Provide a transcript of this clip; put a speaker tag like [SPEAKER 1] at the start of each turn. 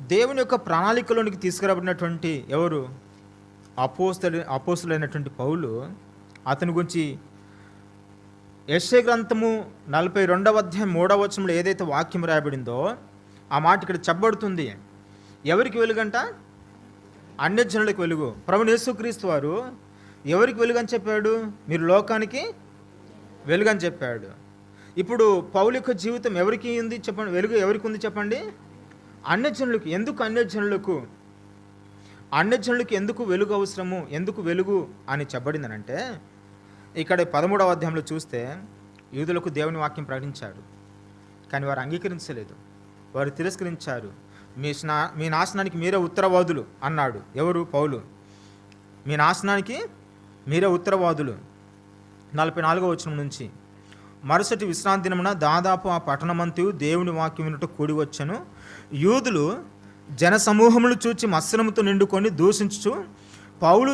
[SPEAKER 1] దేవుని యొక్క ప్రణాళికలోనికి తీసుకురాబడినటువంటి ఎవరు? అపోస్తలు అపోస్తులైనటువంటి పౌలు. అతని గురించి యశ్య గ్రంథము నలభై రెండవ అధ్యాయం మూడవ వచనంలో ఏదైతే వాక్యం రాయబడిందో ఆ మాట ఇక్కడ చెప్పబడుతుంది. ఎవరికి వెలుగంట? అన్యజనులకు వెలుగు. ప్రభుని యేసుక్రీస్తు వారు ఎవరికి వెలుగని చెప్పాడు? మీరు లోకానికి వెలుగని చెప్పాడు. ఇప్పుడు పౌలిక యొక్క జీవితం ఎవరికి ఉంది చెప్పండి? వెలుగు ఎవరికి ఉంది చెప్పండి? అన్యజనులకు ఎందుకు అన్యజనులకు? అన్యజనులకు ఎందుకు వెలుగు అవసరము? ఎందుకు వెలుగు అని చెప్పబడిందనంటే ఇక్కడ పదమూడవ అధ్యాయంలో చూస్తే యూదులకు దేవుని వాక్యం ప్రకటించాడు. కానీ వారు అంగీకరించలేదు. వారు తిరస్కరించారు. మీ స్నా మీ నాశనానికి మీరే ఉత్తరవాదులు అన్నాడు. ఎవరు? పౌలు. మీ నాశనానికి మీరే ఉత్తరవాదులు. నలభై నాలుగో వచనం నుంచి. మరుసటి విశ్రాంతి దినమున దాదాపు ఆ పట్టణమంతయు దేవుని వాక్యం వినుట కూడి వచ్చను. యూదులు జనసమూహములు చూచి మత్సరముతో నిండుకొని దూషించుచు పౌలు